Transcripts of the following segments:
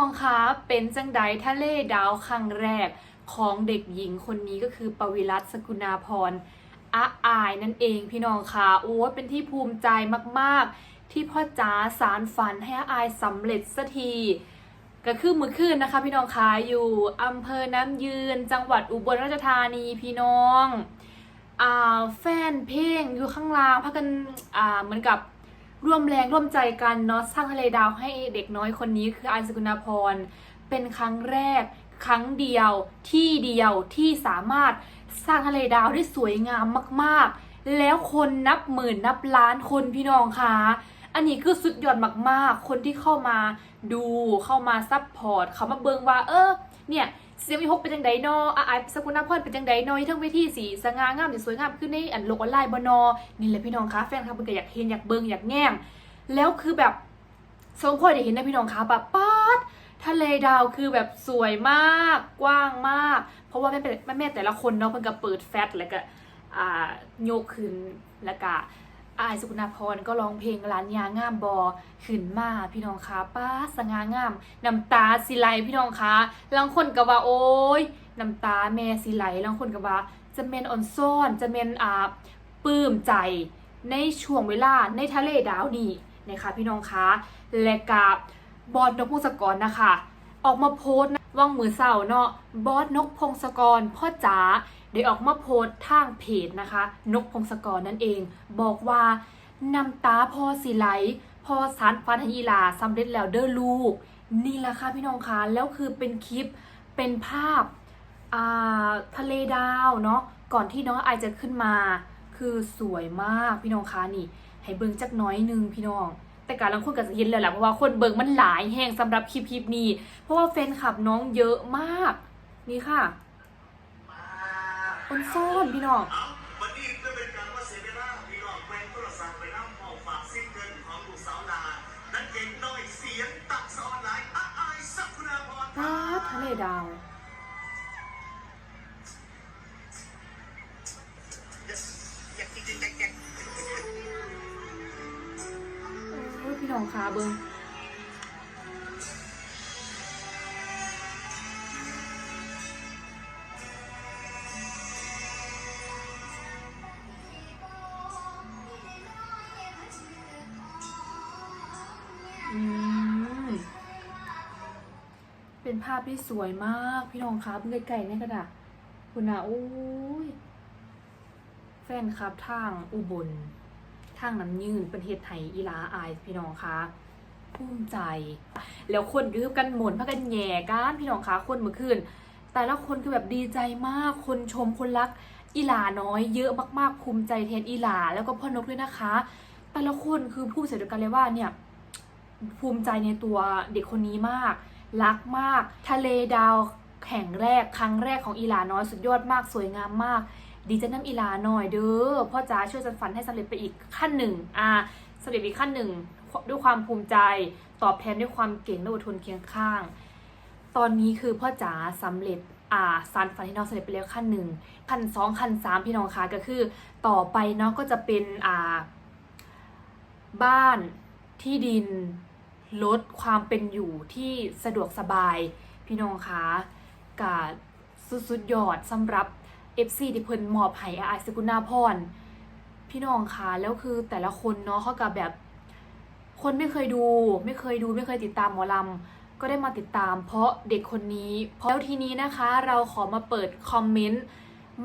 องคะเป็นจังใดทะเลดาวครั้งแรกของเด็กหญิงคนนี้ก็คือปวิรัตสกุณาพรอาอายนั่นเองพี่น้องคะโอ้เป็นที่ภูมิใจมากๆ ที่พ่อจ๋าสารฝันให้อาอายสำเร็จสักทีก็คือมือคืนนะคะ พี่น้องคะอยู่อำเภอน้ำยืน จังหวัดอุบลราชธานีพี่น้องอ่าแฟนเพลงอยู่ข้างล่างพักกันอ่าเหมือนกับ ร่วมแรงร่วมใจกันเนาะสร้างทะเลดาวให้เด็กน้อยคนนี้คืออายสกุณาพร เป็นครั้งแรก ครั้งเดียวที่เดียวที่สามารถสร้างทะเลดาวได้สวยงามมากๆ แล้วคนนับหมื่นนับล้านคนพี่น้องคะอันนี้คือสุดยอดมากๆ คนที่เข้ามาดูเข้ามาซัพพอร์ตเขามาเบิงว่าเออเนี่ย เสียงวิหกเป็นจังไดนออาอายสกุลนาพรเป็นจังไดนอทั้งเวทีสีสง่างามสีสวยงามขึ้นในอันโลกออนไลน์บนอนี่แหละพี่น้องคะแฟนคลับเพิ่นก็อยากเห็นอยากเบิ่งอยากแง่งแล้วคือแบบสมพรได้เห็นนะพี่น้องคะแบบป๊าดทะเลดาวคือแบบสวยมากกว้างมาก เพราะว่าแม่แม่แม่แต่ละคนเนาะเพิ่นก็เปิดแฟลชแล้วก็อ่าโยกขึ้นแล้วก็ อายสุกุณาพรก็ร้องเพลงร้านยางามบอขึ้นมาพี่น้องคะป้าสง่างามน้ำตาสิไหลพี่น้องคะบางคนก็ว่าโอ๊ยน้ำตาแม่สิไหลบางคนก็ว่า จะเมนออนซ่อนจะเมนอ่าปลื้มใจในช่วงเวลาในทะเลดาวนี่นะคะพี่น้องคะและกับบอสนพงศกรนะคะ ออกมาโพสต์นะ ว่างมือเศร้าเนาะบอสนกพงศกรพ่อจ๋าได้ออกมาโพสต์ทางเพจนะคะ นกพงศกรนั่นเอง บอกว่าน้ำตาพอสิไหลพอสารฟันให้อีลาสำเร็จแล้วเด้อลูก นี่แหละค่ะพี่น้องคะแล้วคือเป็นคลิปเป็นภาพาทะเลดาวเนาะก่อนที่น้องไอจะขึ้นมา คือสวยมากพี่น้องคะนี่ ให้เบิ่งจักน้อยนึงพี่น้อง แต่การลังคนก็จะเห็นแล้วแหละเพราะว่าคนเบิ่งมันหลายแห่งสำหรับคลิปคลิปนี้ เพราะว่าแฟนคลับน้องเยอะมาก นี่ค่ะคนซ่อนพี่น้องเอาวันนี้เพื่อเป็นการว่าเสียเวลาพี่น้องแกว่งโทรศัพท์ไปนั่งพอฝากซิงเกิลของลูกสาวลานั่นเก่งน้อยเสียงตักสอนหลายอาอายสักคุณาพรป้าดทะเลดาว คะเบิ่งเป็นภาพที่สวยมากพี่น้องคะเพิ่งไกลๆเนี่ยกระดาษคุณนะโอ้ย แฟนคลับทางอุบล ทางน้ำยืนเป็นเฮ็ดไห้อีหลาอายพี่น้องคะภูมิใจ แล้วคนก็คือกันหมุนพากันแย่กันพี่น้องคะคนเมื่อคืนแต่ละคนคือแบบดีใจมากคนชมคนรักอีหลาน้อยเยอะมากๆภูมิใจแทนอีหลาแล้วก็พ่อนกด้วยนะคะ แต่ละคนคือพูดเสร็จเดียวกันเลยว่าเนี่ยภูมิใจในตัวเด็กคนนี้มาก รักมาก ทะเลดาวแข่งแรกครั้งแรกของอีหลาน้อยสุดยอดมากสวยงามมาก ดีใจน้ำอีลาหน่อยเด้อพ่อจ๋าช่วยจันฝันให้สำเร็จไปอีกขั้นหนึ่งอ่าสำเร็จอีกขั้นหนึ่งด้วยความภูมิใจตอบแทนด้วยความเก่งและอดทนเคียงข้าง ตอนนี้คือพ่อจ๋าสำเร็จอ่าสารฝันให้น้องสำเร็จไปแล้วขั้นหนึ่งขั้นสองขั้นสามพี่น้องคะก็คือ ต่อไปเนาะก็จะเป็นอ่าบ้านที่ดินลดความเป็นอยู่ที่สะดวกสบายพี่น้องคะกับสุดๆยอดสำหรับ FC ที่เพิ่นมอบให้อาอายสกุณาพรพี่น้องคะแล้วคือแต่ละคนเนาะเขากับแบบ คนไม่เคยดู ไม่เคยดูไม่เคยติดตามหมอลำก็ได้มาติดตาม เพราะเด็กคนนี้เพราะแล้วทีนี้นะคะ เราขอมาเปิดคอมเมนต์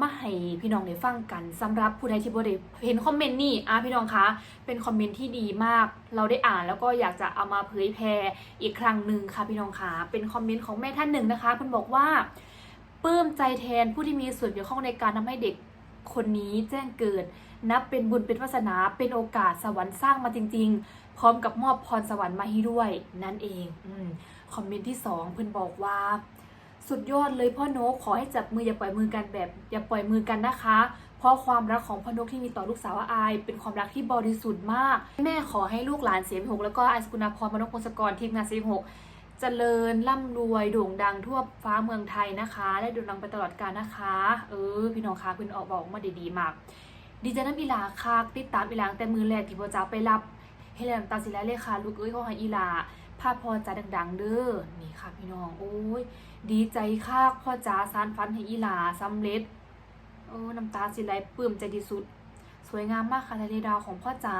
มาให้พี่น้องได้ฟังกันสำหรับผู้ใดที่บ่ได้เห็นคอมเมนต์นี่อะพี่น้องคะ เป็นคอมเมนต์ที่ดีมาก เราได้อ่านแล้วก็อยากจะเอามาเผยแพร่อีกครั้งหนึ่งค่ะพี่น้องคะเป็นคอมเมนต์ของแม่ท่านหนึ่งนะคะเพิ่นบอกว่า ปลื้มใจแทนผู้ที่มีส่วนเกี่ยวข้องในการทำให้เด็กคนนี้แจ้งเกิด นับเป็นบุญเป็นวาสนาเป็นโอกาสสวรรค์สร้างมาจริง ๆ พร้อมกับมอบพรสวรรค์มาให้ด้วยนั่นเองอคอมเมนต์ที่สองเพิ่อนบอกว่า สุดยอดเลยพ่อนกขอให้จับมืออย่าปล่อยมือกันแบบอย่าปล่อยมือกันนะคะ เพราะความรักของพ่อนกที่มีต่อลูกสาวอาย เป็นความรักที่บริสุทธิ์มาก แม่ขอให้ลูกหลานเสียงหกแล้วก็อสกุณาพรมนกพงศกรทีมงานเสียงหก เจริญร่ำรวยโด่งดังทั่วฟ้าเมืองไทยนะคะและโด่งดังไปตลอดกาลนะคะ เออ พี่น้องคะเพิ่นออกบอกมาดีๆมาก ดีใจน้ำอีลาค่ะติดตามอีลางแต่มือแรกที่พ่อจ๋าไปรับเฮเลนตาสิแล้วเลยค่ะลูกเอ้ยขอให้อีลาภาพพ่อจ๋าดัง ๆ เด้อนี่ค่ะพี่น้องโอ้ยดีใจค่ะพ่อจ๋าสารฟันให้อีลาสำเร็จโอ้น้ำตาสิไหลปลื้มใจที่สุด สวยงามมากค่ะทะเลดาวของพ่อจ๋า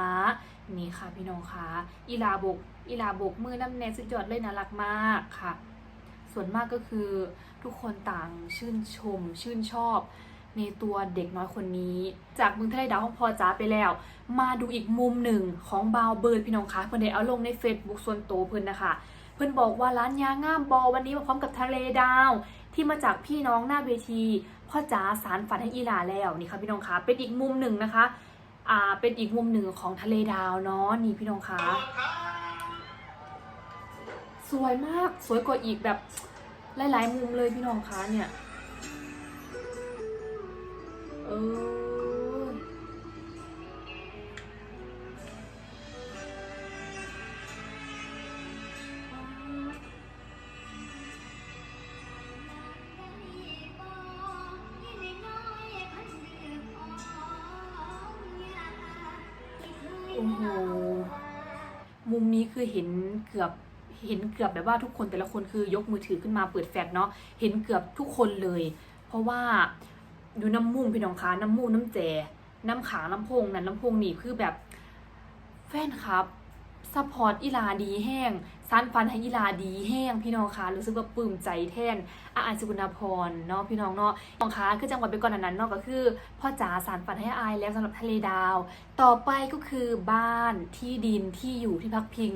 นี่ค่ะพี่น้องค่ะอีลาบกอีลาบกมือน้ำแนสุดยอดเลยน่ารักมากค่ะ ส่วนมากก็คือทุกคนต่างชื่นชม ชื่นชอบ ในตัวเด็กน้อยคนนี้ จากมึงทะเลดาวของพ่อจ๋าไปแล้ว มาดูอีกมุมหนึ่งของบาวเบิร์ดพี่น้องคะเพิ่อนได้เอาลงใน Facebook ส่วนตัวเพิ่อนนะคะเพิ่อนบอกว่าร้านยางามบอวันนี้มาพร้อมกับทะเลดาว ที่มาจากพี่น้องหน้าเวทีพ่อจ๋าสารฝันให้อีหลาแล้วนี่ค่ะพี่น้องคะเป็นอีกมุมหนึ่งนะคะอ่าเป็นอีกมุมหนึ่งของทะเลดาวเนาะนี่พี่น้องคะสวยมากสวยกว่าอีกแบบหลายๆมุมเลยพี่น้องคะเนี่ย โอ้โหมุมนี้คือเห็นเกือบเห็นเกือบแบบว่าทุกคนแต่ละคนคือยกมือถือขึ้นมาเปิดแฟลชเนาะเห็นเกือบทุกคนเลย เพราะว่าดูน้ำมุ่งพี่น้องคะน้ำมูกน้ำแจน้ำขางน้ำพงนั่นน้ำพงนี่คือแบบแฟนครับซัพพอร์ตอีลาดีแห้ง สานฟันให้ยีลาดีแห้งพี่น้องคะรู้สึกว่าปลื้มใจแทนอาอายสุกุณาพรเนาะพี่น้องเนาะน้องคะคือจังหวัดไปก่อนอันนั้นเนาะก็คือพ่อจ๋าสารฝันให้อายแล้วสำหรับทะเลดาว ต่อไปก็คือบ้านที่ดินที่อยู่ที่พักพิง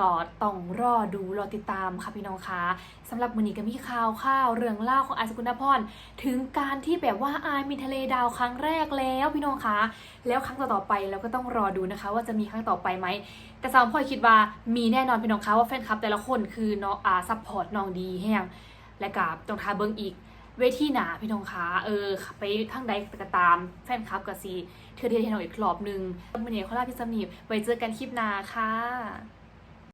ก็ต้องรอดูรอติดตามค่ะพี่น้องคะสำหรับมือนี้ก็มีข่าวข่าวเรื่องเล่าของอายสกุณพรถึงการที่แบบว่าอายมีทะเลดาวครั้งแรกแล้วพี่น้องคะแล้วครั้งต่อๆไปเราก็ต้องรอดูนะคะ ว่าจะมีครั้งต่อไปไหมแต่สาวพลอยคิดว่ามีแน่นอนพี่น้องคะว่าแฟนคลับแต่ละคนคือน้องอาซัพพอร์ตน้องดีแห้งและกับตรงทาเบิ้งอีกเวทีหนาพี่น้องคะเออไปทางใดก็ตามแฟนคลับกับซีเธอเดียวให้น้องอีกรอบหนึงวันนี้ขอลาพี่สมีไว้เจอกันคลิปหน้าค่ะ